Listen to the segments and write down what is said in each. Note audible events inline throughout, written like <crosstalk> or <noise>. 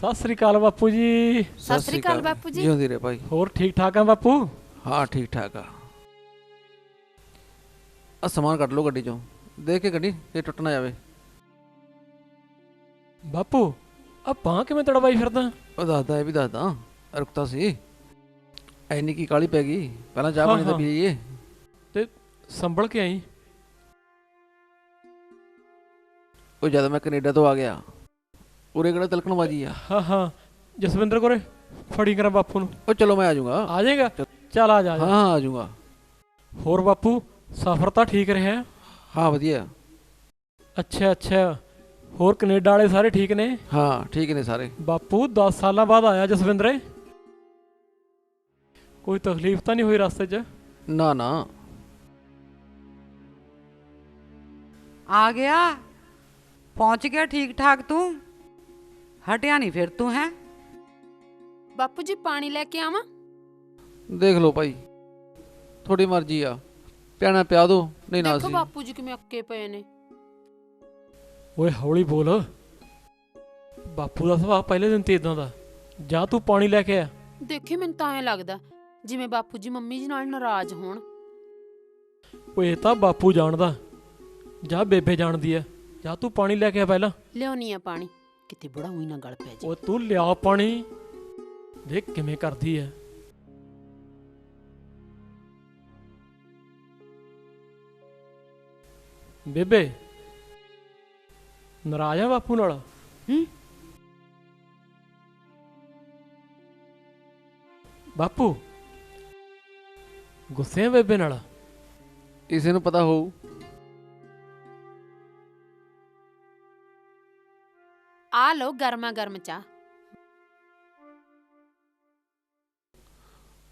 ਸਤਿ ਸ੍ਰੀ ਅਕਾਲ ਬਾਪੂ ਜੀ। ਸਤਿ ਸ੍ਰੀ ਅਕਾਲ ਬਾਪੂ ਜੀ। ਜਿਉਂਦੀ ਰਹੇ ਭਾਈ। ਹੋਰ ਠੀਕ ਠਾਕ ਆ ਬਾਪੂ? ਹਾਂ ਠੀਕ ਠਾਕ ਆ। ਆ ਸਮਾਨ ਕੱਢ ਲਓ ਗੱਡੀ ਚੋਂ। ਦੇਖ ਕੇ ਗੱਡੀ ਇਹ ਟੁੱਟ ਨਾ ਜਾਵੇ। ਬਾਪੂ ਆ ਬਾਂਹ ਕਿਵੇਂ ਤੜਵਾਈ ਫਿਰਦਾ? ਉਹ ਦੱਸਦਾ ਇਹ ਵੀ ਦੱਸਦਾ। ਰੁਕਤਾ ਸੀ। ਐਨੀ ਕੀ ਕਾਲੀ ਪੈ ਗਈ? ਪਹਿਲਾਂ ਚਾਹ ਹਾਂ, ਪਾਣੀ ਤਾਂ ਹਾਂ। ਪੀ ਲਈਏ। ਤੇ ਸੰਭਲ ਕੇ ਆਈ। ਉਹ ਜਦ ਮੈਂ ਕੈਨੇਡਾ ਤੋਂ ਆ ਗਿਆ ਉਰੇ ਕਿਹੜਾ ਤਿਲਕਣ ਬਾਜੀ ਆ? ਹਾਂ ਹਾਂ। ਜਸਵਿੰਦਰ ਕੋਰੇ ਫੜੀ ਕਰਾਂ ਬਾਪੂ ਨੂੰ। ਉਹ ਚਲੋ ਮੈਂ ਆ ਜਾਊਂਗਾ। ਆ ਜਾਏਗਾ? ਚੱਲ ਆ ਜਾ ਆ ਹਾਂ ਜਾ। ਹਾਂ ਆ ਜਾਊਂਗਾ। ਹੋਰ ਬਾਪੂ ਸਫ਼ਰ ਤਾਂ ਠੀਕ ਰਿਹਾ? ਹਾਂ ਵਧੀਆ। ਅੱਛਾ ਅੱਛਾ। ਹੋਰ ਕੈਨੇਡਾ ਵਾਲੇ ਸਾਰੇ ਠੀਕ ਨੇ? ਹਾਂ ਠੀਕ ਨੇ ਸਾਰੇ। ਬਾਪੂ 10 ਸਾਲਾਂ ਬਾਅਦ ਆਇਆ ਜਸਵਿੰਦਰੇ? ਕੋਈ ਤਕਲੀਫ ਤਾਂ ਨਹੀਂ ਹੋਈ ਰਸਤੇ 'ਚ? ਨਾ ਨਾ। ਆ ਗਿਆ। ਪਹੁੰਚ ਗਿਆ ਠੀਕ ਠਾਕ ਤੂੰ? ਹਟਿਆ ਨਹੀਂ ਫਿਰ ਤੂੰ ਹੈ? ਬਾਪੂ ਜੀ ਪਾਣੀ ਲੈ ਕੇ ਆਵਾਂ? ਦੇਖ ਲਓ ਭਾਈ ਤੁਹਾਡੀ ਮਰਜ਼ੀ ਆ। ਪਿਆਣਾ ਪਿਆ ਦੋ ਨਹੀਂ ਨਾ ਦੇਖੋ ਸੀ। ਬਾਪੂ ਜੀ ਕਿਵੇਂ ਅੱਕੇ ਪਏ ਨੇ। ਓਏ ਹੌਲੀ ਬੋਲ। ਬਾਪੂ ਦਾ ਸੁਭਾਅ ਪਹਿਲੇ ਦਿਨ ਤੇ ਇਦਾਂ ਦਾ। ਜਾ ਤੂੰ ਪਾਣੀ ਲੈ ਕੇ ਆ। ਦੇਖੇ ਮੈਨੂੰ ਤਾਂ ਐ ਲੱਗਦਾ ਜਿਵੇਂ ਬਾਪੂ ਜੀ ਮੰਮੀ ਜੀ ਨਾਲ ਨਾਰਾਜ਼ ਹੋਣ। ਓਏ ਇਹ ਤਾਂ ਬਾਪੂ ਜਾਣਦਾ। ਜਾ ਬੇਬੇ ਜਾਣਦੀ ਐ ਜਾ ਤੂੰ ਪਾਣੀ ਲੈ ਕੇ ਆ ਪਹਿਲਾਂ। ਲਿਆਉਣੀ ਆ ਪਾਣੀ। ਕਿਤੇ ਬੁੜਾ ਉਹੀ ਨਾ ਗਲ ਪੈ ਜੇ। ਓ ਤੂੰ ਲਿਆ ਪਾਣੀ। ਦੇਖ ਕਿਵੇਂ ਕਰਦੀ ਐ। ਬੇਬੇ ਨਾਰਾਜ਼ ਆ ਬਾਪੂ ਨਾਲ? ਹੂੰ? ਬਾਪੂ ਗੁੱਸੇ ਆ ਬੇਬੇ ਨਾਲ? ਇਸੇ ਨੂੰ ਪਤਾ ਹੋਊ। ਆ ਲਓ ਗਰਮਾ ਗਰਮ ਚਾਹ।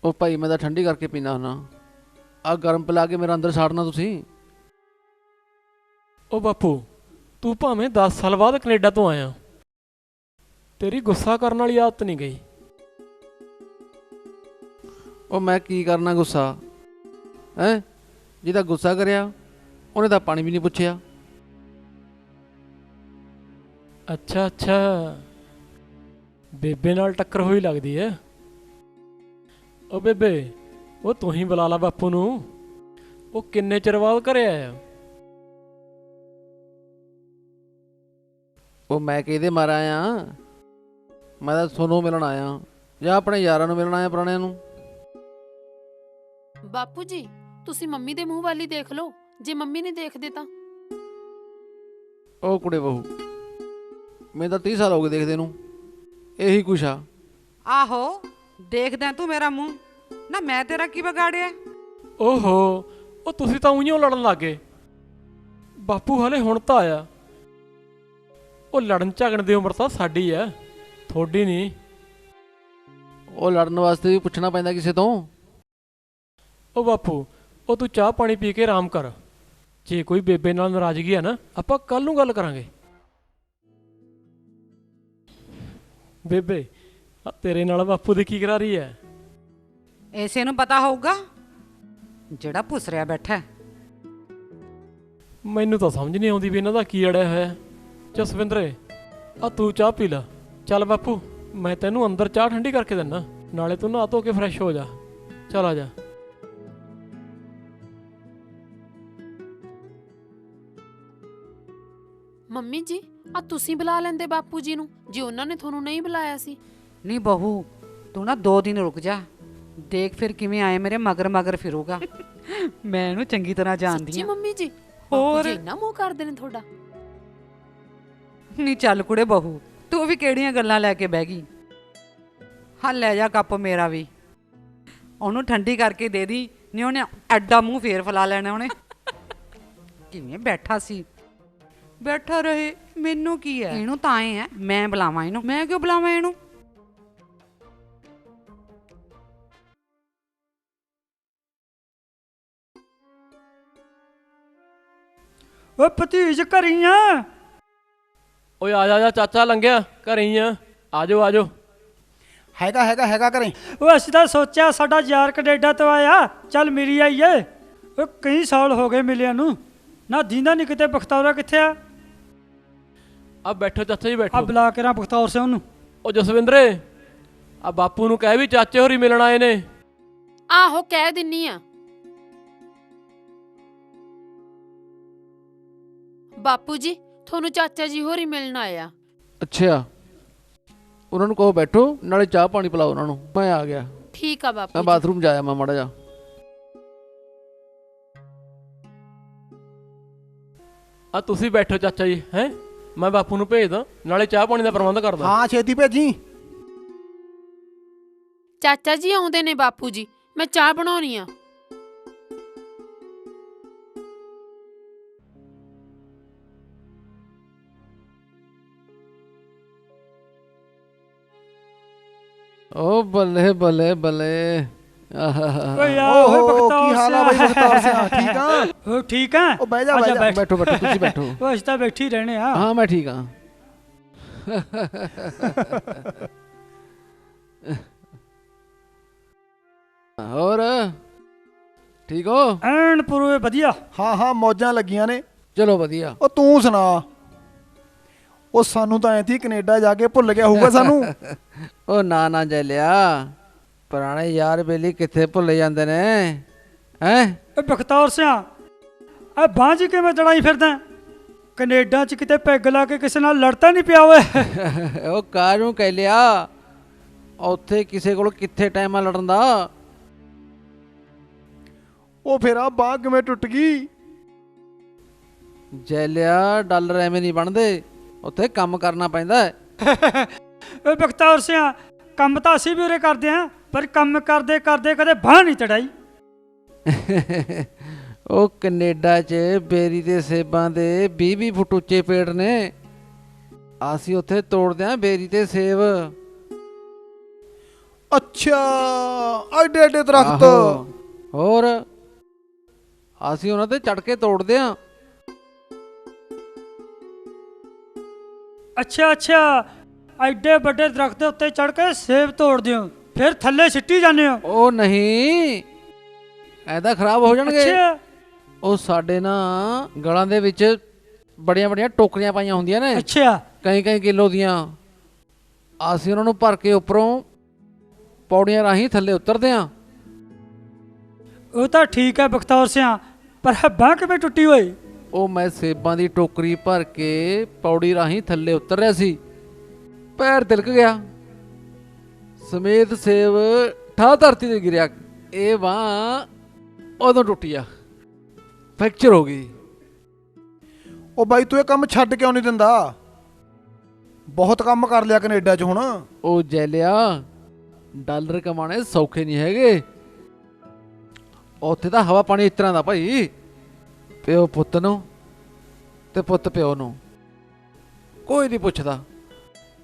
ਉਹ ਭਾਈ ਮੈਂ ਤਾਂ ਠੰਡੀ ਕਰਕੇ ਪੀਣਾ ਹੁੰਨਾ ਆ ਗਰਮ ਪਿਲਾ ਕੇ ਮੇਰਾ ਅੰਦਰ ਸਾੜਨਾ ਤੁਸੀਂ। ਓ ਬਾਪੂ ਤੂੰ ਭਾਵੇਂ 10 ਸਾਲ ਬਾਅਦ ਕੈਨੇਡਾ ਤੋਂ ਆਇਆ। ਤੇਰੀ ਗੁੱਸਾ ਕਰਨ ਵਾਲੀ ਆਦਤ ਨਹੀਂ ਗਈ। ਉਹ ਮੈਂ ਕੀ ਕਰਨਾ ਗੁੱਸਾ? ਹੈ? ਜਿਹਦਾ ਗੁੱਸਾ ਕਰਿਆ ਉਹਨੇ ਤਾਂ ਪਾਣੀ ਵੀ ਨਹੀਂ ਪੁੱਛਿਆ। ਅੱਛਾ ਅੱਛਾ। ਬੇਬੇ ਨਾਲ ਟੱਕਰ ਹੋਈ ਲੱਗਦੀ ਐ ਓ ਬੇਬੇ ਉਹ ਤੂੰ ਹੀ ਬੁਲਾ ਲਾ ਬਾਪੂ ਨੂੰ। ਉਹ ਕਿੰਨੇ ਚਿਰ ਬਾਅਦ ਘਰੇ ਆਇਆ? ਉਹ ਮੈਂ ਕਿਹਦੇ ਮਾਰ ਆਇਆ? ਮੈਂ ਤਾਂ ਤੁਹਾਨੂੰ ਮਿਲਣ ਆਇਆ। ਜਾਂ ਆਪਣੇ ਯਾਰਾਂ ਨੂੰ ਮਿਲਣ ਆਇਆ ਪੁਰਾਣਿਆਂ ਨੂੰ। ਬਾਪੂ ਜੀ ਤੁਸੀਂ ਮੰਮੀ ਦੇ ਮੂੰਹ ਵਾਲੀ ਦੇਖ ਲਓ। ਜੇ ਮੰਮੀ ਨਹੀਂ ਦੇਖਦੇ ਤਾਂ? ਉਹ ਕੁੜੇ ਬਹੂ ਮੈਂ ਤਾਂ 30 ਸਾਲ ਹੋ ਗਏ ਦੇਖਦੇ ਨੂੰ। ਇਹੀ ਕੁਛ ਆ। ਆਹੋ ਦੇਖਦਾ ਤੂੰ ਮੇਰਾ ਮੂੰਹ। ਨਾ ਮੈਂ ਤੇਰਾ ਕੀ ਵਿਗਾੜਿਆ? ਓਹੋ ਉਹ ਤੁਸੀਂ ਤਾਂ ਉਈਓ ਲੜਨ ਲੱਗੇ। ਬਾਪੂ ਹਲੇ ਹੁਣ ਤਾਂ ਆਇਆ। ਉਹ ਲੜਨ ਝਗੜਨ ਦੀ ਉਮਰ ਤਾਂ ਸਾਡੀ ਐ ਥੋੜੀ ਨਹੀਂ ਉਹ ਲੜਨ ਵਾਸਤੇ ਵੀ ਪੁੱਛਣਾ ਪੈਂਦਾ ਕਿਸੇ ਤੋਂ। ਉਹ ਬਾਪੂ ਉਹ ਤੂੰ ਚਾਹ ਪਾਣੀ ਪੀ ਕੇ ਆਰਾਮ ਕਰ। ਜੇ ਕੋਈ ਬੇਬੇ ਨਾਲ ਨਾਰਾਜ਼ਗੀ ਹੈ ਨਾ ਆਪਾਂ ਕੱਲ ਨੂੰ ਗੱਲ ਕਰਾਂਗੇ। ਬੇਬੇ ਆ ਤੇਰੇ ਨਾਲ ਬਾਪੂ ਦੀ ਕੀ ਕਰਾ ਰਹੀ ਹੈ ਐਸੇ ਨੂੰ ਪਤਾ ਹੋਊਗਾ ਜਿਹੜਾ ਰਿਹਾ ਬੈਠਾ ਹੈ। ਮੈਨੂੰ ਤਾਂ ਸਮਝ ਨਹੀਂ ਆਉਂਦੀ ਵੀ ਇਹਨਾਂ ਦਾ ਕੀ ਅੜਿਆ ਹੋਇਆ ਹੈ। ਜਸਵਿੰਦਰੇ ਆ ਤੂੰ ਚਾਹ ਪੀ ਲੈ। ਚੱਲ ਬਾਪੂ ਮੈਂ ਤੈਨੂੰ ਅੰਦਰ ਚਾਹ ਠੰਡੀ ਕਰਕੇ ਦਿੰਨਾ। ਨਾਲੇ ਤੂੰ ਨਹਾ ਧੋ ਕੇ ਫਰੈਸ਼ ਹੋ ਜਾ। ਚੱਲ ਆ ਜਾ। ਮੰਮੀ ਜੀ ਆ ਤੁਸੀਂ ਬੁਲਾ ਲੈਂਦੇ ਬਾਪੂ ਜੀ ਨੂੰ ਜੇ ਉਹਨਾਂ ਨੇ ਤੁਹਾਨੂੰ ਨਹੀਂ ਬੁਲਾਇਆ ਸੀ। ਨਹੀਂ ਬਹੂ ਤੂੰ ਨਾ ਦੋ ਦਿਨ ਰੁਕ ਜਾ। ਦੇਖ ਫਿਰ ਕਿਵੇਂ ਆਏ ਮੇਰੇ ਮਗਰ ਮਗਰ ਫਿਰੂਗਾ। ਮੈਂ ਇਹਨੂੰ ਚੰਗੀ ਤਰ੍ਹਾਂ ਜਾਣਦੀ ਜੀ ਹਾਂ। ਮੰਮੀ ਜੀ ਹੋਰ? ਇੰਨਾ ਮੂੰਹ ਕਰਦੇ ਨੇ ਤੁਹਾਡਾ। ਨਹੀਂ ਚੱਲ ਕੁੜੇ ਬਹੂ ਤੂੰ ਵੀ ਕਿਹੜੀਆਂ ਗੱਲਾਂ ਲੈ ਕੇ ਬਹਿ ਗਈ? ਹਾਂ ਲੈ ਜਾ ਕੱਪ ਮੇਰਾ ਵੀ। ਉਹਨੂੰ ਠੰਡੀ ਕਰਕੇ ਦੇ ਦੀ ਨਹੀਂ ਉਹਨੇ ਐਡਾ ਮੂੰਹ ਫੇਰ ਫਲਾ ਲੈਣਾ ਉਹਨੇ। ਕਿਵੇਂ ਬੈਠਾ ਸੀ? ਬੈਠਾ ਰਹੇ ਮੈਨੂੰ ਕੀ ਹੈ? ਇਹਨੂੰ ਤਾਂ ਐ ਹੈ ਮੈਂ ਬੁਲਾਵਾਂ ਇਹਨੂੰ। ਮੈਂ ਕਿਉਂ ਬੁਲਾਵਾਂ ਇਹਨੂੰ? ਓ ਭਤੀਜ ਘਰੀਆਂ। ਓਏ ਆ ਜਾ ਜਾ ਚਾਚਾ ਲੰਘਿਆ ਘਰੇ ਹੀ ਆ ਆਜੋ ਆਜੋ ਹੈਗਾ ਹੈਗਾ ਹੈਗਾ ਘਰੇ। ਓ ਅਸੀਂ ਤਾਂ ਸੋਚਿਆ ਸਾਡਾ ਯਾਰ ਕੈਨੇਡਾ ਤੋਂ ਆਇਆ ਚੱਲ ਮਿਲੀ ਆਈਏ। ਓ ਕਈ ਸਾਲ ਹੋ ਗਏ ਮਿਲਿਆ ਨੂੰ। ਨਾ ਦੀਂਦਾ ਨਹੀਂ ਕਿਤੇ ਬਖਤੌਰਾ ਕਿੱਥੇ ਆ? ਆ ਬੈਠੋ ਚਾਚਾ ਜੀ ਆ ਬੈਠੋ। ਬੁਲਾ ਕੇ ਰਾਂ ਬਖਤੌਰ ਸੇ ਉਹਨੂੰ ਉਹ ਜਸਵਿੰਦਰੇ ਆ ਬਾਪੂ ਨੂੰ ਕਹਿ ਵੀ ਚਾਚੇ ਹੋਰੀ ਮਿਲਣ ਆਏ ਨੇ। ਆਹੋ ਕਹਿ ਦਿੰਨੀ ਆ। ਬਾਪੂ ਜੀ ਤੁਹਾਨੂੰ ਚਾਚਾ ਜੀ ਹੋਰੀ ਮਿਲਣ ਆਇਆ। ਅੱਛਾ। ਉਹਨਾਂ ਨੂੰ ਕਹੋ ਬੈਠੋ ਨਾਲੇ ਚਾਹ ਪਾਣੀ ਪਿਲਾਓ ਉਹਨਾਂ ਨੂੰ ਮੈਂ ਆ ਗਿਆ। ਠੀਕ ਆ ਬਾਪੂ ਮੈਂ ਜੀ। ਬਾਥਰੂਮ ਜਾਇਆ ਮੈਂ ਮਾੜਾ ਜਾ ਆ ਤੁਸੀਂ ਬੈਠੋ ਚਾਚਾ ਜੀ ਹੈ? ਮੈਂ ਬਾਪੂ ਨੂੰ ਭੇਜਦਾ ਨਾਲੇ ਚਾਹ ਪਾਣੀ ਦਾ ਪ੍ਰਬੰਧ ਕਰਦਾ। ਹਾਂ ਛੇਤੀ ਭੇਜੀ। ਚਾਚਾ ਜੀ ਆਉਂਦੇ ਨੇ ਬਾਪੂ ਜੀ ਮੈਂ ਚਾਹ ਬਣਾਉਣੀ ਆ। ਓ ਬੱਲੇ ਬੱਲੇ ਬੱਲੇ। ਓਏ ਆ ਓਏ ਬਖਤੌਰ ਕੀ ਹਾਲ ਆ ਬਈ ਬਖਤੌਰ ਸਿਆ ਠੀਕ ਆ? ਉਹ ਠੀਕ ਆ? ਉਹ ਬਹਿ ਜਾ ਬਹਿ ਜਾ ਬੈਠ। ਬੈਠੋ ਤੁਸੀਂ ਬੈਠੋ। ਉਹ ਅਸੀਂ ਤਾਂ ਬੈਠੇ ਹੀ ਰਹਿਣੇ ਆ। ਹਾਂ ਮੈਂ ਠੀਕ ਹਾਂ ਹੋਰ? ਠੀਕ ਹੋ? ਐਨ ਪੂਰੇ ਵਧੀਆ। ਹਾਂ ਹਾਂ ਮੌਜਾਂ ਲੱਗੀਆਂ ਨੇ। ਚਲੋ ਵਧੀਆ। ਉਹ ਤੂੰ ਸੁਣਾ। ਉਹ ਸਾਨੂੰ ਤਾਂ ਐ ਸੀ ਕੈਨੇਡਾ ਜਾ ਕੇ ਭੁੱਲ ਗਿਆ ਹੋਊਗਾ ਸਾਨੂੰ। ਉਹ ਨਾ ਨਾ ਜਲਿਆ ਪੁਰਾਣੇ ਯਾਰ ਬੇਲੀ ਕਿੱਥੇ ਭੁੱਲ ਜਾਂਦੇ ਨੇ? ਹੈ? ਏ ਬਖਤੌਰ ਸਿਆ ਆ ਬਾਂਝ ਕਿਵੇਂ ਦੜਾਈ ਫਿਰਦਾ? ਕੈਨੇਡਾ ਚ ਕਿਤੇ ਪੈਗ ਲਾ ਕੇ ਕਿਸੇ ਨਾਲ ਲੜਤਾ ਨਹੀਂ ਪਿਆ ਓਏ। <laughs> ਉਹ ਕਾਹਨੂੰ ਕਹਿ ਲਿਆ? ਉੱਥੇ ਕਿਸੇ ਕੋਲ ਕਿੱਥੇ ਟਾਈਮ ਆ ਲੜਨ ਦਾ? ਉਹ ਫੇਰ ਆ ਬਾਹ ਕਿਵੇਂ ਟੁੱਟ ਗਈ? ਜੈਲਿਆ ਡਾਲਰ ਐਵੇਂ ਨਹੀਂ ਬਣਦੇ। ਉੱਥੇ ਕੰਮ ਕਰਨਾ ਪੈਂਦਾ ਹੈ। <laughs> ਓਏ ਬਖਤੌਰ ਸਿਆ ਕੰਮ ਤਾਂ ਅਸੀਂ ਵੀ ਉਰੇ ਕਰਦੇ ਆ। ਪਰ ਕੰਮ ਕਰਦੇ ਕਰਦੇ ਕਦੇ ਬਾਂਹ ਨਹੀਂ ਤੜਾਈ <laughs> ਉਹ ਕੈਨੇਡਾ 'ਚ ਬੇਰੀ ਦੇ ਸੇਬਾਂ ਦੇ 20-20 ਫੁੱਟ ਉੱਚੇ ਪੇੜ ਨੇ। ਅਸੀਂ ਉੱਥੇ ਤੋੜਦੇ ਆਂ ਬੇਰੀ ਤੇ ਸੇਬ। ਅੱਛਾ ਐਡੇ ਐਡੇ ਦਰਖਤ। ਆਹੋ। ਹੋਰ? ਅਸੀਂ ਉਹਨਾਂ ਤੇ ਚੜ ਕੇ ਤੋੜਦੇ ਆਂ ਅੱਛਾ ਅੱਛਾ ਐਡੇ ਵੱਡੇ ਦਰਖਤ ਦੇ ਉੱਤੇ ਚੜ ਕੇ ਸੇਬ ਤੋੜਦੇ ਹੋ। ਫਿਰ ਥੱਲੇ ਸਿੱਟੀ ਜਾਂਦੇ ਹੋ। ਉਹ ਨਹੀਂ ਐਦਾ ਖਰਾਬ ਹੋ ਜਾਣਗੇ। ਅੱਛਾ। ਉਹ ਸਾਡੇ ਨਾ ਗਲਾਂ ਦੇ ਵਿੱਚ ਬੜੀਆਂ ਬੜੀਆਂ ਟੋਕਰੀਆਂ ਪਾਈਆਂ ਹੁੰਦੀਆਂ ਨੇ। ਅੱਛਾ। ਕਈ ਕਈ ਕਿਲੋ ਦੀਆਂ। ਅਸੀਂ ਉਹਨਾਂ ਨੂੰ ਭਰ ਕੇ ਉੱਪਰੋਂ ਪੌੜੀਆਂ ਰਾਹੀਂ ਥੱਲੇ ਉਤਰਦੇ ਆਂ ਉਹ ਤਾਂ ਠੀਕ ਹੈ ਬਖਤੌਰ ਸਿਆ ਪਰ ਬਾਂਹ ਕਿਵੇਂ ਟੁੱਟੀ ਹੋਈ? ਉਹ ਮੈਂ ਸੇਬਾਂ ਦੀ ਟੋਕਰੀ ਭਰ ਕੇ ਪੌੜੀ ਰਾਹੀਂ ਥੱਲੇ ਉਤਰ ਰਿਹਾ ਸੀ। ਪੈਰ ਤਿਲਕ ਗਿਆ। ਸਮੇਤ ਸੇਬ ਠਾ ਧਰਤੀ ਤੇ ਗਿਰਿਆ। ਇਹ ਬਾਂਹ ਉਦੋਂ ਟੁੱਟੀ ਆ ਫ੍ਰੈਕਚਰ ਹੋ ਗਈ। ਉਹ ਬਾਈ ਤੂੰ ਇਹ ਕੰਮ ਛੱਡ ਕਿਉਂ ਨਹੀਂ ਦਿੰਦਾ? ਬਹੁਤ ਕੰਮ ਕਰ ਲਿਆ ਕੈਨੇਡਾ 'ਚ ਹੁਣ। ਉਹ ਜੈਲਿਆ ਡਾਲਰ ਕਮਾਣੇ ਸੌਖੇ ਨਹੀਂ ਹੈਗੇ। ਉੱਥੇ ਤਾਂ ਹਵਾ ਪਾਣੀ ਇਸ ਤਰ੍ਹਾਂ ਦਾ ਭਾਈ। ਪਿਓ ਪੁੱਤ ਨੂੰ ਤੇ ਪੁੱਤ ਪਿਓ ਨੂੰ। ਕੋਈ ਨਹੀਂ ਪੁੱਛਦਾ।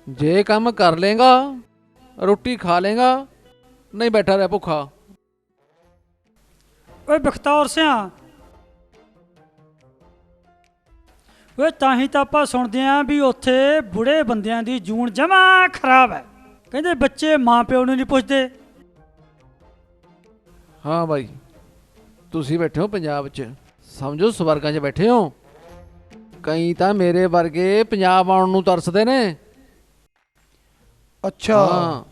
ਜੇ ਕੰਮ ਕਰ ਲੇਗਾ ਰੋਟੀ ਖਾ ਲੇਗਾ ਨਹੀਂ ਬੈਠਾ ਰਹਿ ਭੁੱਖਾ। ਓਏ ਬਖਤੌਰ ਸਿਆ। ਓਏ ਤਾਂ ਹੀ ਤਾਂ ਆਪਾਂ ਸੁਣਦੇ ਆਂ ਵੀ ਉੱਥੇ ਬੁੜੇ ਬੰਦਿਆਂ ਦੀ ਜੂਨ ਜਮਾ ਖਰਾਬ ਹੈ। ਕਹਿੰਦੇ ਬੱਚੇ ਮਾਂ ਪਿਓ ਨੂੰ ਨਹੀਂ ਪੁੱਛਦੇ। ਹਾਂ ਭਾਈ ਤੁਸੀਂ ਬੈਠੇ ਹੋ ਪੰਜਾਬ 'ਚ ਸਮਝੋ ਸਵਰਗਾਂ 'ਚ ਬੈਠੇ ਹੋ। ਕਈ ਤਾਂ ਮੇਰੇ ਵਰਗੇ ਪੰਜਾਬ ਆਉਣ ਨੂੰ ਤਰਸਦੇ ਨੇ। ਅੱਛਾ। ਹਾਂ।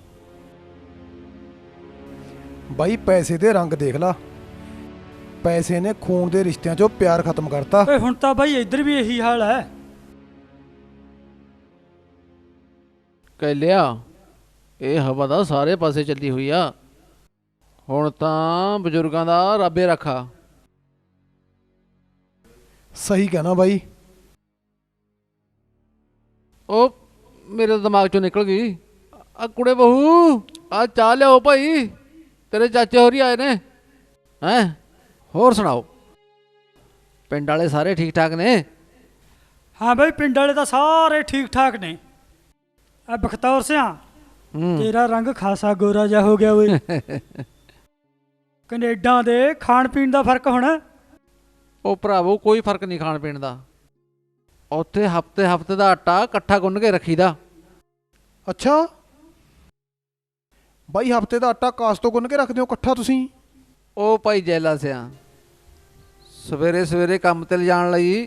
ਬਾਈ ਪੈਸੇ ਦੇ ਰੰਗ ਦੇਖ ਲਾ। ਪੈਸੇ ਨੇ ਖੂਨ ਦੇ ਰਿਸ਼ਤਿਆਂ 'ਚੋਂ ਪਿਆਰ ਖਤਮ ਕਰਤਾ। ਓਏ ਹੁਣ ਤਾਂ ਬਾਈ ਇੱਧਰ ਵੀ ਇਹੀ ਹਾਲ ਹੈ। ਕਹਿ ਲਿਆ ਇਹ ਹਵਾ ਦਾ ਸਾਰੇ ਪਾਸੇ ਚੱਲੀ ਹੋਈ ਆ। ਹੁਣ ਤਾਂ ਬਜ਼ੁਰਗਾਂ ਦਾ ਰੱਬੇ ਰੱਖਾ। ਸਹੀ ਕਹਿਣਾ ਬਾਈ। ਉਹ ਮੇਰੇ ਦਿਮਾਗ ਚੋਂ ਨਿਕਲ ਗਈ। ਆ ਕੁੜੇ ਬਹੂ ਆ ਚਾਹ ਲਿਆਓ ਭਾਈ। ਤੇਰੇ ਚਾਚੇ ਹੋਰੀ ਆਏ ਨੇ। ਹੈਂ? ਹੋਰ ਸੁਣਾਓ? ਪਿੰਡ ਵਾਲੇ ਸਾਰੇ ਠੀਕ ਠਾਕ ਨੇ? ਹਾਂ ਬਾਈ ਪਿੰਡ ਵਾਲੇ ਤਾਂ ਸਾਰੇ ਠੀਕ ਠਾਕ ਨੇ। ਆ ਬਖਤੌਰ ਸਿਆ ਹੂੰ। ਤੇਰਾ ਰੰਗ ਖਾਸਾ ਗੋਰਾ ਜਿਹਾ ਹੋ ਗਿਆ ਓਏ। <laughs> ਕੈਨੇਡਾ ਦੇ ਖਾਣ ਪੀਣ ਦਾ ਫ਼ਰਕ ਹੋਣਾ। ਉਹ ਭਰਾਵੋ ਕੋਈ ਫ਼ਰਕ ਨਹੀਂ ਖਾਣ ਪੀਣ ਦਾ। ਉੱਥੇ ਹਫ਼ਤੇ ਹਫ਼ਤੇ ਦਾ ਆਟਾ ਇਕੱਠਾ ਗੁੰਨ ਕੇ ਰੱਖੀਦਾ। ਅੱਛਾ। ਬਾਈ ਹਫ਼ਤੇ ਦਾ ਆਟਾ ਕਾਸ ਤੋਂ ਗੁੰਨ ਕੇ ਰੱਖਦੇ ਹੋ ਇਕੱਠਾ ਤੁਸੀਂ? ਉਹ ਭਾਈ ਜੈਲਾ ਸਿਆ ਸਵੇਰੇ ਸਵੇਰੇ ਕੰਮ ਤੇ ਲਿਜਾਣ ਲਈ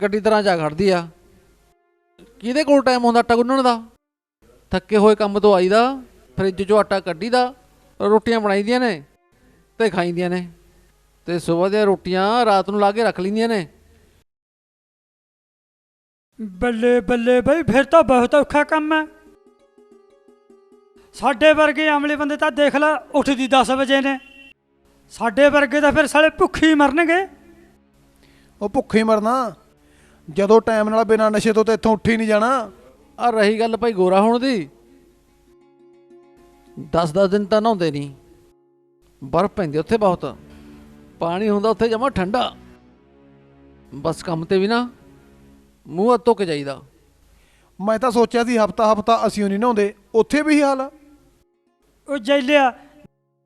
ਗੱਡੀ ਤਰ੍ਹਾਂ ਜਾ ਖੜਦੀ ਆ। ਕਿਹਦੇ ਕੋਲ ਟਾਈਮ ਹੁੰਦਾ ਆਟਾ ਗੁੰਨਣ ਦਾ? ਥੱਕੇ ਹੋਏ ਕੰਮ ਤੋਂ ਆਈਦਾ ਫ੍ਰਿਜ 'ਚੋਂ ਆਟਾ ਕੱਢੀਦਾ ਰੋਟੀਆਂ ਬਣਾਈਦੀਆਂ ਨੇ ਤੇ ਖਾਈਦੀਆਂ ਨੇ ਤੇ ਸਵੇਰ ਦੀਆਂ ਰੋਟੀਆਂ ਰਾਤ ਨੂੰ ਲਾ ਕੇ ਰੱਖ ਲੈਂਦੀਆਂ ਨੇ। ਬੱਲੇ ਬੱਲੇ ਬਈ ਫਿਰ ਤਾਂ ਬਹੁਤ ਔਖਾ ਕੰਮ ਹੈ। ਸਾਡੇ ਵਰਗੇ ਅਮਲੇ ਬੰਦੇ ਤਾਂ ਦੇਖ ਲੈ ਉੱਠਦੀ 10 ਵਜੇ ਨੇ। ਸਾਡੇ ਵਰਗੇ ਤਾਂ ਫਿਰ ਸਾਲੇ ਭੁੱਖੇ ਹੀ ਮਰਨਗੇ। ਉਹ ਭੁੱਖੇ ਹੀ ਮਰਨਾ ਜਦੋਂ ਟਾਈਮ ਨਾਲ ਬਿਨਾਂ ਨਸ਼ੇ ਤੋਂ ਤੇ ਇੱਥੋਂ ਉੱਠ ਹੀ ਨਹੀਂ ਜਾਣਾ। ਆ ਰਹੀ ਗੱਲ ਭਾਈ ਗੋਰਾ ਹੋਣ ਦੀ। 10-10 ਦਿਨ ਤਾਂ ਨਹਾਉਂਦੇ ਨਹੀਂ। ਬਰਫ਼ ਪੈਂਦੀ ਉੱਥੇ ਬਹੁਤ। ਪਾਣੀ ਹੁੰਦਾ ਉੱਥੇ ਜਮਾ ਠੰਡਾ। ਬਸ ਕੰਮ ਤੇ ਵੀ ਨਾ ਮੂੰਹ ਹੱਥ ਧੋ ਕੇ ਜਾਈਦਾ। ਮੈਂ ਤਾਂ ਸੋਚਿਆ ਸੀ ਹਫਤਾ ਹਫਤਾ ਅਸੀਂ ਨਹੀਂ ਨਹਾਉਂਦੇ। ਉੱਥੇ ਵੀ ਹਾਲ ਆ। ਉਹ ਜੈਲਿਆ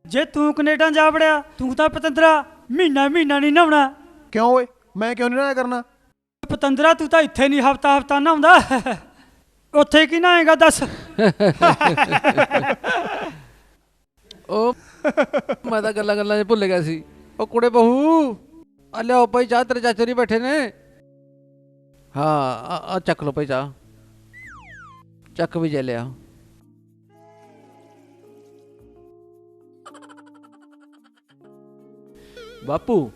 ਜੇ ਤੂੰ ਕੈਨੇਡਾ ਜਾ ਵੜਿਆ ਤੂੰ ਤਾਂ ਪਤੰਦਰਾ ਮਹੀਨਾ ਮਹੀਨਾ ਨਹੀਂ ਨਹਾਉਣਾ। ਕਿਉਂ ਓਏ? ਮੈਂ ਕਿਉਂ ਨਹੀਂ ਨਹਾਇਆ ਕਰਨਾ? ਪਤੰਦਰਾ ਤੂੰ ਤਾਂ ਇੱਥੇ ਨਹੀਂ ਹਫਤਾ ਹਫਤਾ ਨਹਾਉਂਦਾ। ਉੱਥੇ ਕੀ ਨਹਾਏਗਾ ਦੱਸ? ਉਹ ਮੈਂ ਤਾਂ ਗੱਲਾਂ ਗੱਲਾਂ 'ਚ ਭੁੱਲ ਗਿਆ ਸੀ। ਉਹ ਕੁੜੇ ਬਹੂ ਆ ਲਿਆਓ ਭਾਈ ਚਾਹ ਤੇਰੇ ਚਾਚੇ ਨਹੀਂ ਬੈਠੇ ਨੇ। ਹਾਂ ਆ ਆ ਚੱਕ ਲਓ ਭਾਈ ਚਾਹ। ਚੱਕ ਵੀ ਜੇ ਲਿਆ ਬਾਪੂ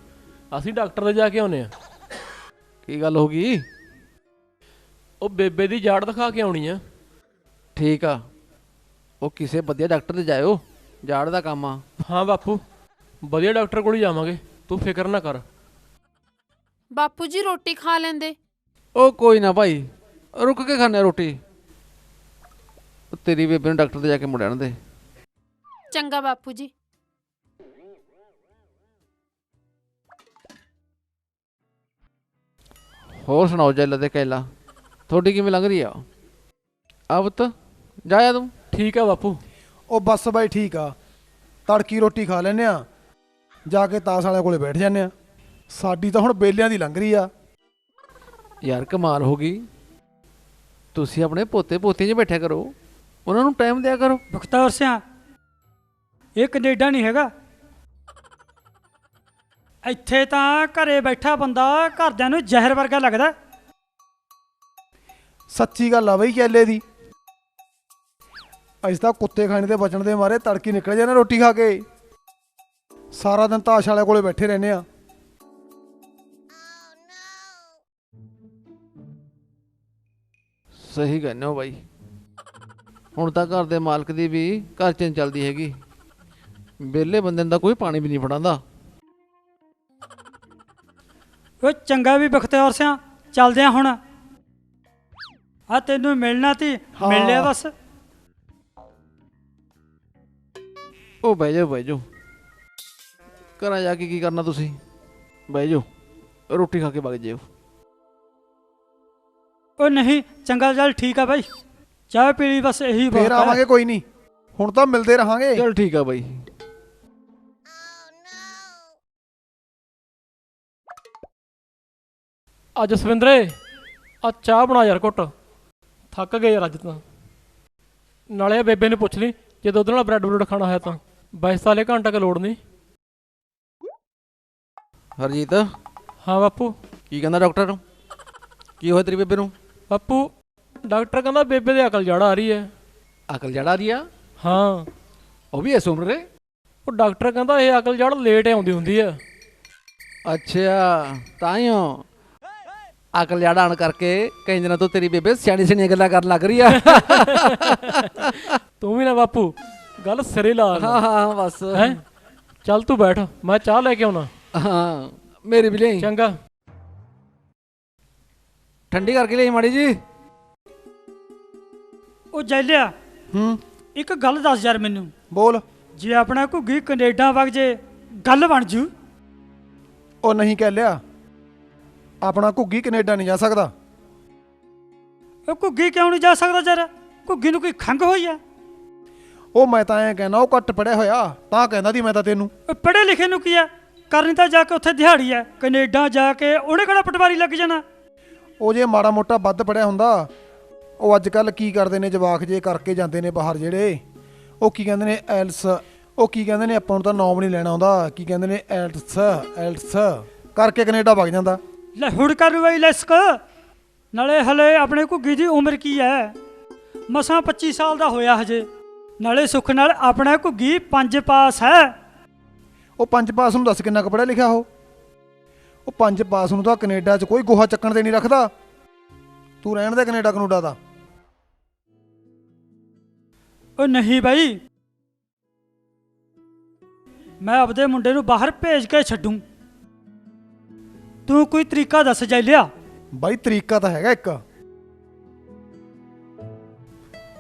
ਅਸੀਂ ਡਾਕਟਰ ਦੇ ਜਾ ਕੇ ਆਉਨੇ ਆ ਕੀ ਗੱਲ ਹੋ ਗਈ? ਉਹ ਬੇਬੇ ਦੀ ਜਾੜ ਦਿਖਾ ਕੇ ਆਉਣੀ ਆ। ਠੀਕ ਆ। ਉਹ ਕਿਸੇ ਵਧੀਆ ਡਾਕਟਰ ਤੇ ਜਾਇਓ ਜਾੜ ਦਾ ਕੰਮ ਆ। ਹਾਂ ਬਾਪੂ ਵਧੀਆ ਡਾਕਟਰ ਕੋਲ ਹੀ ਜਾਵਾਂਗੇ ਤੂੰ ਫਿਕਰ ਨਾ ਕਰ। ਬਾਪੂ ਜੀ ਰੋਟੀ ਖਾ ਲੈਂਦੇ। ਉਹ ਕੋਈ ਨਾ ਭਾਈ ਰੁਕ ਕੇ ਖਾਣੇ ਰੋਟੀ। ਉਹ ਤੇਰੀ ਬੇਬੇ ਨੂੰ ਡਾਕਟਰ ਤੇ ਜਾ ਕੇ ਮੁੜਨ ਦੇ। ਚੰਗਾ ਬਾਪੂ ਜੀ। ਹੋਰ ਸੁਣਾਓ ਜੈਲਾ ਤੇ ਕੈਲਾ? ਤੁਹਾਡੀ ਕਿਵੇਂ ਲੰਘ ਰਹੀ ਆ? ਆਬਤ ਜਾਇਆ ਤੂੰ। ਠੀਕ ਆ ਬਾਪੂ। ਉਹ ਬੱਸ ਬਾਈ ਠੀਕ ਆ। ਤੜਕੀ ਰੋਟੀ ਖਾ ਲੈਨੇ ਆ। ਜਾ ਕੇ ਤਾਸ ਵਾਲਿਆਂ ਕੋਲੇ ਬੈਠ ਜਾਂਦੇ ਆ। ਸਾਡੀ ਤਾਂ ਹੁਣ ਬੇਲਿਆਂ ਦੀ ਲੰਘ ਰਹੀ ਆ। ਯਾਰ ਕਮਾਲ ਹੋ ਗਈ। ਤੁਸੀਂ ਆਪਣੇ ਪੋਤੇ ਪੋਤੀਆਂ 'ਚ ਬੈਠਿਆ ਕਰੋ। ਉਹਨਾਂ ਨੂੰ ਟਾਈਮ ਦਿਆ ਕਰੋ। ਬਖਤੌਰ ਸਿਆ ਇਹ ਕੈਨੇਡਾ ਨਹੀਂ ਹੈਗਾ। ਇੱਥੇ ਤਾਂ ਘਰੇ ਬੈਠਾ ਬੰਦਾ ਘਰਦਿਆਂ ਨੂੰ ਜ਼ਹਿਰ ਵਰਗਾ ਲੱਗਦਾ। ਸੱਚੀ ਗੱਲ ਆ ਬਈ ਕੈਲੇ ਦੀ। ਅਸੀਂ ਤਾਂ ਕੁੱਤੇ ਖਾਣੇ ਤੇ ਬਚਣ ਦੇ ਮਾਰੇ ਤੜਕੀ ਨਿਕਲ ਜਾਂਦੇ ਰੋਟੀ ਖਾ ਕੇ। ਸਾਰਾ ਦਿਨ ਤਾਸ਼ ਵਾਲਿਆਂ ਕੋਲੇ ਬੈਠੇ ਰਹਿੰਦੇ ਆ। ਸਹੀ ਕਹਿੰਦੇ ਹੋ ਬਾਈ। ਹੁਣ ਤਾਂ ਘਰ ਦੇ ਮਾਲਕ ਦੀ ਵੀ ਘਰ 'ਚ ਚੱਲਦੀ ਹੈਗੀ। ਵਿਹਲੇ ਬੰਦੇ ਨੂੰ ਤਾਂ ਕੋਈ ਪਾਣੀ ਵੀ ਨਹੀਂ ਫੜਾਉਂਦਾ। ਉਹ ਚੰਗਾ ਵੀ ਬਖਤੌਰ ਸਿਆ ਚੱਲਦੇ ਆ ਹੁਣ। ਆ ਤੈਨੂੰ ਮਿਲਣਾ ਤੀ ਮਿਲ ਲਿਆ। ਬਸ। ਉਹ ਬਹਿ ਜਾਓ ਬਹਿ ਜਾਓ। ਘਰਾਂ ਜਾ ਕੇ ਕੀ ਕਰਨਾ ਤੁਸੀਂ? ਬਹਿ ਜਾਓ ਰੋਟੀ ਖਾ ਕੇ ਵਗ ਜਿਓ ਉਹ ਨਹੀਂ ਚੰਗਾ ਚੱਲ ਠੀਕ ਆ ਬਾਈ। ਚਾਹ ਪੀ ਲਈ ਬਸ ਇਹੀ ਬਹੁਤ ਫੇਰ। ਆਵਾਂਗੇ ਕੋਈ ਨਹੀਂ। ਹੁਣ ਤਾਂ ਮਿਲਦੇ ਰਹਾਂਗੇ। ਚਲ ਠੀਕ ਆ ਬਾਈ। ਅੱਜ ਸਵਿੰਦਰੇ ਆ ਚਾਹ ਬਣਾ ਯਾਰ ਘੁੱਟ। ਥੱਕ ਗਏ ਯਾਰ ਅੱਜ ਤਾਂ। ਨਾਲੇ ਆ ਬੇਬੇ ਨੂੰ ਪੁੱਛ ਲਈ ਜੇ ਦੁੱਧ ਨਾਲ ਬ੍ਰੈਡ ਬਰੂਡ ਖਾਣਾ ਹੋਇਆ ਤਾਂ। ਵੈਸੇ ਤਾਂ ਹਲੇ ਘੰਟਾ ਕੁ ਲੋੜ ਨਹੀਂ। ਹਰਜੀਤ? ਹਾਂ ਬਾਪੂ। ਕੀ ਕਹਿੰਦਾ ਡਾਕਟਰ ਕੀ ਹੋਇਆ ਤੇਰੀ ਬੇਬੇ ਨੂੰ? ਬਾਪੂ ਡਾਕਟਰ ਕਹਿੰਦਾ ਬੇਬੇ ਦੇ ਅਕਲ ਜੜ ਆ ਰਹੀ ਹੈ। ਅਕਲ ਜੜਾ ਰਹੀ ਆ? ਹਾਂ। ਉਹ ਵੀ ਐ ਸੁਣ ਰਹੇ ਉਹ ਡਾਕਟਰ ਕਹਿੰਦਾ ਇਹ ਅਕਲ ਜੜ ਲੇਟ ਆਉਂਦੀ ਹੁੰਦੀ ਹੈ। ਅੱਛਾ ਤਾਈਓ ਅਕਲ ਜੜਾ ਆਣ ਕਰਕੇ ਕਈ ਦਿਨਾਂ ਤੋਂ ਤੇਰੀ ਬੇਬੇ ਸਿਆਣੀ ਸਿਆਣੀਆਂ ਗੱਲਾਂ ਕਰਨ ਲੱਗ ਰਹੀ ਆ। <laughs> ਤੂੰ ਵੀ ਨਾ ਬਾਪੂ ਗੱਲ ਸਿਰੇ ਲਾ ਹਾਂ ਹਾਂ ਬਸ। ਹੈ? ਚੱਲ ਤੂੰ ਬੈਠ ਮੈਂ ਚਾਹ ਲੈ ਕੇ ਆਉਣਾ। ਹਾਂ ਮੇਰੀ ਵੀ ਲਈ ਚੰਗਾ। ਠੰਡੀ ਕਰਕੇ ਲਈ ਮਾੜੀ ਜੀ। ਉਹ ਜੈਲਿਆ ਹੂੰ। ਇੱਕ ਗੱਲ ਦੱਸ ਯਾਰ ਮੈਨੂੰ। ਬੋਲ। ਜੇ ਆਪਣਾ ਘੁੱਗੀ ਕੈਨੇਡਾ ਵਗ ਜੇ ਗੱਲ ਬਣ ਜੂ। ਉਹ ਨਹੀਂ ਕਹਿ ਲਿਆ। ਆਪਣਾ ਘੁੱਗੀ ਕੈਨੇਡਾ ਨਹੀਂ ਜਾ ਸਕਦਾ। ਉਹ ਘੁੱਗੀ ਕਿਉਂ ਨਹੀਂ ਜਾ ਸਕਦਾ ਯਾਰ ਘੁੱਗੀ ਨੂੰ ਕੋਈ ਖੰਗ ਹੋਈ ਆ? ਉਹ ਮੈਂ ਤਾਂ ਐਂ ਕਹਿਣਾ ਉਹ ਘੱਟ ਪੜਿਆ ਹੋਇਆ ਤਾਂ ਕਹਿੰਦਾ ਦੀ ਮੈਂ ਤਾਂ ਤੈਨੂੰ। ਉਹ ਪੜ੍ਹੇ ਲਿਖੇ ਨੂੰ ਕੀ ਆ? ਕਰਨੀ ਤਾਂ ਜਾ ਕੇ ਉੱਥੇ ਦਿਹਾੜੀ ਆ ਕੈਨੇਡਾ ਜਾ ਕੇ ਉਹਨੇ ਕਿਹੜਾ ਪਟਵਾਰੀ ਲੱਗ ਜਾਣਾ? ਉਹ ਜੇ ਮਾੜਾ ਮੋਟਾ ਵੱਧ ਪੜਿਆ ਹੁੰਦਾ ਉਹ ਅੱਜ ਕੱਲ ਕੀ ਕਰਦੇ ਨੇ ਜਵਾਕ ਜੇ ਕਰਕੇ ਜਾਂਦੇ ਨੇ ਬਾਹਰ ਜਿਹੜੇ? ਉਹ ਕੀ ਕਹਿੰਦੇ ਨੇ ਐਲਸ ਉਹ ਕੀ ਕਹਿੰਦੇ ਨੇ ਆਪਾਂ ਨੂੰ ਤਾਂ ਨਾਮ ਨਹੀਂ ਲੈਣਾ ਆਉਂਦਾ ਕੀ ਕਹਿੰਦੇ ਨੇ ਐਲਸ ਐਲਸ ਕਰਕੇ ਕੈਨੇਡਾ ਵਗ ਜਾਂਦਾ। ਲੈ ਹੁੜ ਕਰ ਬਈ ਲੈਸਕ। ਨਾਲੇ ਹਲੇ ਆਪਣੇ ਘੁੱਗੀ ਦੀ ਉਮਰ ਕੀ ਹੈ ਮਸਾਂ 25 ਸਾਲ ਦਾ ਹੋਇਆ ਹਜੇ। ਨਾਲੇ ਸੁੱਖ ਨਾਲ ਆਪਣਾ ਘੁੱਗੀ ਪੰਜ ਪਾਸ ਹੈ। ਉਹ ਪੰਜ ਪਾਸ ਨੂੰ ਦੱਸ ਕਿੰਨਾ ਕੁ ਪੜ੍ਹਿਆ ਲਿਖਿਆ ਉਹ? ਉਹ ਪੰਜ ਪਾਸ ਨੂੰ ਤਾਂ ਕੈਨੇਡਾ 'ਚ ਕੋਈ ਗੋਹਾ ਚੱਕਣ ਤੇ ਨਹੀਂ ਰੱਖਦਾ। ਤੂੰ ਰਹਿਣ ਦੇ ਕੈਨੇਡਾ ਕਨੂਡਾ ਦਾ। ਉਹ ਨਹੀਂ ਬਾਈ। ਮੈਂ ਆਪਦੇ ਮੁੰਡੇ ਨੂੰ ਬਾਹਰ ਭੇਜ ਕੇ ਛੱਡੂੰ। ਤੂੰ ਕੋਈ ਤਰੀਕਾ ਦੱਸ ਜਾਈ ਲਿਆ। ਬਾਈ ਤਰੀਕਾ ਤਾਂ ਹੈਗਾ ਇੱਕ।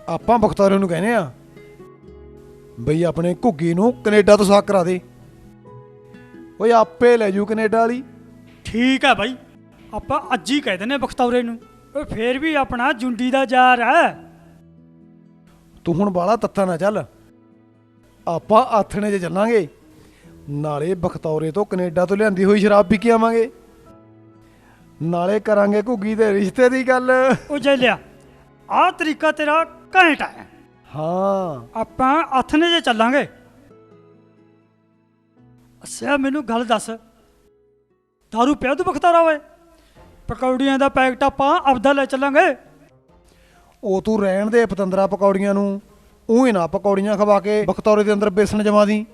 ਆਪਾਂ ਬਖਤਾਰੇ ਨੂੰ ਕਹਿੰਦੇ ਆ ਬਈ ਆਪਣੇ ਘੁੱਗੀ ਨੂੰ ਕੈਨੇਡਾ ਤੋਂ ਸਾਕ ਕਰਾ ਦੇ। ਓਏ ਆਪੇ ਲੈ ਜੂ ਕੈਨੇਡਾ ਵਾਲੀ। ਠੀਕ ਹੈ ਬਾਈ। ਆਪਾਂ ਅੱਜ ਹੀ ਕਹਿ ਦਿੰਨੇ ਬਖਤੌਰੇ ਨੂੰ। ਉਹ ਫੇਰ ਵੀ ਆਪਣਾ ਜੁੰਡੀ ਦਾ ਯਾਰ ਹੈ। ਤੂੰ ਹੁਣ ਬਾਲਾ ਤੱਤਾ ਨਾ ਚੱਲ। ਆਪਾਂ ਆਥਣੇ 'ਚ ਚੱਲਾਂਗੇ। ਨਾਲੇ ਬਖਤੌਰੇ ਤੋਂ ਕੈਨੇਡਾ ਤੋਂ ਲਿਆਂਦੀ ਹੋਈ ਸ਼ਰਾਬ ਪੀ ਕੇ ਆਵਾਂਗੇ। ਨਾਲੇ ਕਰਾਂਗੇ ਘੁੱਗੀ ਦੇ ਰਿਸ਼ਤੇ ਦੀ ਗੱਲ। ਉਹ ਜੇ ਲਿਆ ਆਹ ਤਰੀਕਾ ਤੇਰਾ ਘੈਂਟ ਹੈ। ਹਾਂ। ਆਪਾਂ ਅਥਨੇ ਜੇ ਚੱਲਾਂਗੇ। ਅੱਛਾ ਮੈਨੂੰ ਗੱਲ ਦੱਸ। ਦਾਰੂ ਪਿਆ ਤੂੰ ਬਖਤਾਰਾ ਓਏ। ਪਕੌੜੀਆਂ ਦਾ ਪੈਕਟ ਆਪਾਂ ਆਪਦਾ ਲੈ ਚੱਲਾਂਗੇ। ਉਹ ਤੂੰ ਰਹਿਣ ਦੇ ਪਤੰਦਰਾ ਪਕੌੜੀਆਂ ਨੂੰ। ਉਹ ਹੀ ਨਾ ਪਕੌੜੀਆਂ ਖਵਾ ਕੇ ਬਖਤੌਰੇ ਦੇ ਅੰਦਰ ਬੇਸਣ ਜਮਾ ਦੀ।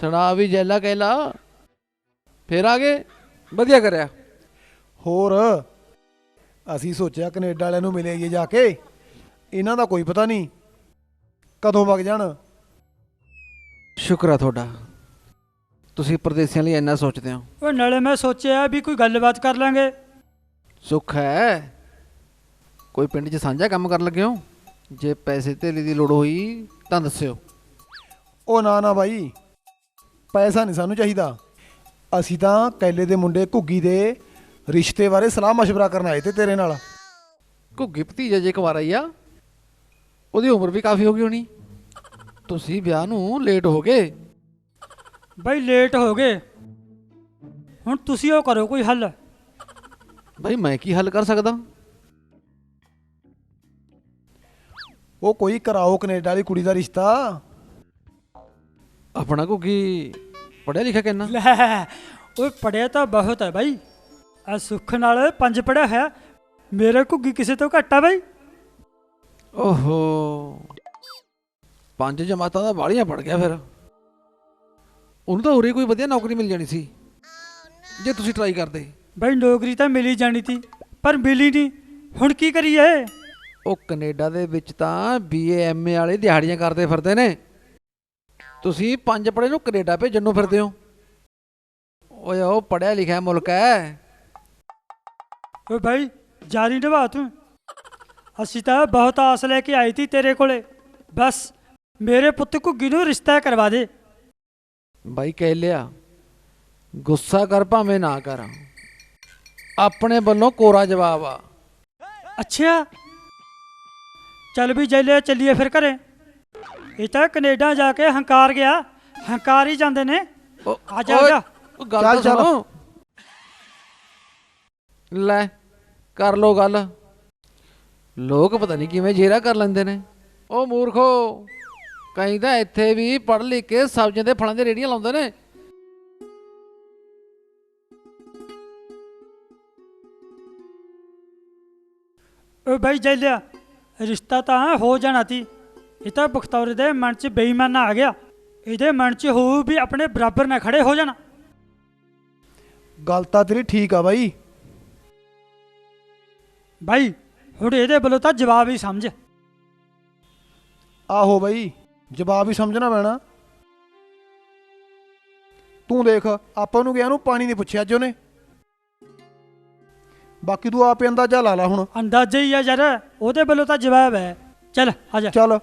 ਸੁਣਾ ਵੀ ਜੈਲਾ ਕਹਿਲਾ ਫੇਰ ਆ ਗਏ? ਵਧੀਆ ਕਰਿਆ। ਹੋਰ ਅਸੀਂ ਸੋਚਿਆ ਕੈਨੇਡਾ ਵਾਲਿਆਂ ਨੂੰ ਮਿਲੇ ਆਈਏ ਜਾ ਕੇ। ਇਹਨਾਂ ਦਾ ਕੋਈ ਪਤਾ ਨਹੀਂ ਕਦੋਂ ਵਗ ਜਾਣ। ਸ਼ੁਕਰ ਆ ਤੁਹਾਡਾ। ਤੁਸੀਂ ਪਰਦੇਸੀਆਂ ਲਈ ਇੰਨਾ ਸੋਚਦੇ ਹੋ। ਉਹ ਨਾਲੇ ਮੈਂ ਸੋਚਿਆ ਵੀ ਕੋਈ ਗੱਲਬਾਤ ਕਰ ਲਾਂਗੇ। ਸੁੱਖ ਹੈ। ਕੋਈ ਪਿੰਡ 'ਚ ਸਾਂਝਾ ਕੰਮ ਕਰਨ ਲੱਗੇ ਹੋ? ਜੇ ਪੈਸੇ ਧੇਲੇ ਦੀ ਲੋੜ ਹੋਈ ਤਾਂ ਦੱਸਿਓ। ਉਹ ਨਾ ਨਾ ਬਾਈ ਪੈਸਾ ਨਹੀਂ ਸਾਨੂੰ ਚਾਹੀਦਾ। ਅਸੀਂ ਤਾਂ ਕੈਲੇ ਦੇ ਮੁੰਡੇ ਘੁੱਗੀ ਦੇ ਰਿਸ਼ਤੇ ਬਾਰੇ ਸਲਾਹ مشਵਰਾ ਕਰਨ ਆਏ ਤੇ ਤੇਰੇ ਨਾਲ। ਘੁੱਗੀ ਭਤੀਜਾ ਜੇ ਕੁਵਾਰਾ ਹੀ ਆ ਉਹਦੀ ਉਮਰ ਵੀ ਕਾਫੀ ਹੋ ਗਈ ਹੋਣੀ। ਤੁਸੀਂ ਵਿਆਹ ਨੂੰ ਲੇਟ ਹੋ ਗਏ। ਬਈ ਲੇਟ ਹੋ ਗਏ। ਹੁਣ ਤੁਸੀਂ ਉਹ ਕਰੋ ਕੋਈ ਹੱਲ। ਬਈ ਮੈਂ ਕੀ ਹੱਲ ਕਰ ਸਕਦਾ? ਉਹ ਕੋਈ ਕਰਾਓ ਕੈਨੇਡਾ ਵਾਲੀ ਕੁੜੀ ਦਾ ਰਿਸ਼ਤਾ। ਆਪਣਾ ਘੁੱਗੀ ਪੜਿਆ ਲਿਖਿਆ ਕਿੰਨਾ? ਲੈ ਓਏ ਪੜਿਆ ਤਾਂ ਬਹੁਤ ਹੈ ਬਾਈ। ਆ ਸੁੱਖ ਨਾਲ ਪੰਜ ਪੜਿਆ ਹੈ ਮੇਰੇ ਘੁੱਗੀ ਕਿਸੇ ਤੋਂ ਘੱਟ ਆ ਬਾਈ। ਓਹੋ। ਪੰਜ ਜਮਾਤਾਂ ਦਾ ਬਾਲੀਆਂ ਪੜ ਗਿਆ ਫਿਰ। ਉਹਨੂੰ ਤਾਂ ਉਰੇ ਕੋਈ ਵਧੀਆ ਨੌਕਰੀ ਮਿਲ ਜਾਣੀ ਸੀ। ਜੇ ਤੁਸੀਂ ਟਰਾਈ ਕਰਦੇ। ਬਾਈ ਨੌਕਰੀ ਤਾਂ ਮਿਲੀ ਜਾਣੀ ਸੀ ਪਰ ਮਿਲੀ ਨਹੀਂ ਹੁਣ ਕੀ ਕਰੀਏ? ਉਹ ਕੈਨੇਡਾ ਦੇ ਵਿੱਚ ਤਾਂ ਬੀਏ ਐਮਏ ਵਾਲੇ ਦਿਹਾੜੀਆਂ ਕਰਦੇ ਫਿਰਦੇ ਨੇ। ਤੁਸੀਂ ਪੰਜ ਪੜੇ ਨੂੰ ਕੈਨੇਡਾ ਭੇਜਣ ਨੂੰ ਫਿਰਦੇ ਹੋ? ਓਏ ਉਹ ਪੜਿਆ ਲਿਖਿਆ ਮੁਲਕ ਹੈ। ਓਏ ਭਾਈ ਜਾਰੀ ਨਿਭਾ ਤੂੰ। ਅਸੀਂ ਤਾਂ ਬਹੁਤ ਆਸ ਲੈ ਕੇ ਆਈ ਸੀ ਤੇਰੇ ਕੋਲੇ। ਬਸ ਮੇਰੇ ਪੁੱਤ ਘੁੱਗੀ ਨੂੰ ਰਿਸ਼ਤਾ ਕਰਵਾ ਦੇ। ਬਾਈ ਕਹਿ ਲਿਆ ਗੁੱਸਾ ਕਰ ਭਾਵੇਂ ਨਾ ਕਰ। ਆਪਣੇ ਵੱਲੋਂ ਕੋਰਾ ਜਵਾਬ ਆ। ਅੱਛਾ। ਚੱਲ ਵੀ ਜੈਲੇ ਚੱਲੀਏ ਫਿਰ ਘਰੇ। ਇਹ ਤਾਂ ਕੈਨੇਡਾ ਜਾ ਕੇ ਹੰਕਾਰ ਗਿਆ। ਹੰਕਾਰ ਹੀ ਜਾਂਦੇ ਨੇ। ਆ ਜਾ, ਆ ਜਾ। ਉਹ ਗੱਲ ਤਾਂ ਚੱਲ। ਸੁਣੋ। ਲੈ ਕਰ ਲੋ ਗੱਲ। ਲੋਕ ਪਤਾ ਨਹੀਂ ਕਿਵੇਂ ਜੇਰਾ ਕਰ ਲੈਂਦੇ ਨੇ। ਉਹ ਮੂਰਖੋ ਕਈ ਤਾਂ ਇੱਥੇ ਵੀ ਪੜ੍ਹ ਲਿਖ ਕੇ ਸਬਜ਼ੀਆਂ ਦੇ ਫਲਾਂ ਦੇ ਰੇੜੀਆਂ ਲਾਉਂਦੇ ਨੇ। ਓ ਭਾਈ ਜੈਲਿਆ ਰਿਸ਼ਤਾ ਤਾਂ ਹੋ ਜਾਣਾ ਸੀ ਇਹ ਤਾਂ ਬਖਤੌਰ ਦੇ ਮਨ 'ਚ ਬੇਈਮਾਨਾ ਆ ਗਿਆ। ਇਹਦੇ ਮਨ 'ਚ ਹੋਊ ਵੀ ਆਪਣੇ ਬਰਾਬਰ ਨਾ ਖੜੇ ਹੋ ਜਾਣਾ। ਗੱਲ ਤਾਂ ਤੇਰੀ ਠੀਕ ਆ ਬਾਈ। ਭਾਈ ਹੁਣ ਇਹਦੇ ਵੱਲੋਂ ਤਾਂ ਜਵਾਬ ਹੀ ਸਮਝ। ਆਹੋ ਬਾਈ ਜਵਾਬ ਹੀ ਸਮਝਣਾ ਪੈਣਾ। ਤੂੰ ਦੇਖ ਆਪਾਂ ਨੂੰ ਗਿਆ ਨੂੰ ਪਾਣੀ ਨਹੀਂ ਪੁੱਛਿਆ ਅੱਜ ਉਹਨੇ। ਬਾਕੀ ਤੂੰ ਆਪੇ ਅੰਦਾਜ਼ਾ ਲਾ ਲਾ ਹੁਣ। ਅੰਦਾਜ਼ਾ ਹੀ ਆ ਯਾਰ ਉਹਦੇ ਵੱਲੋਂ ਤਾਂ ਜਵਾਬ ਹੈ। ਚੱਲ ਆ ਜਾ। ਚੱਲ।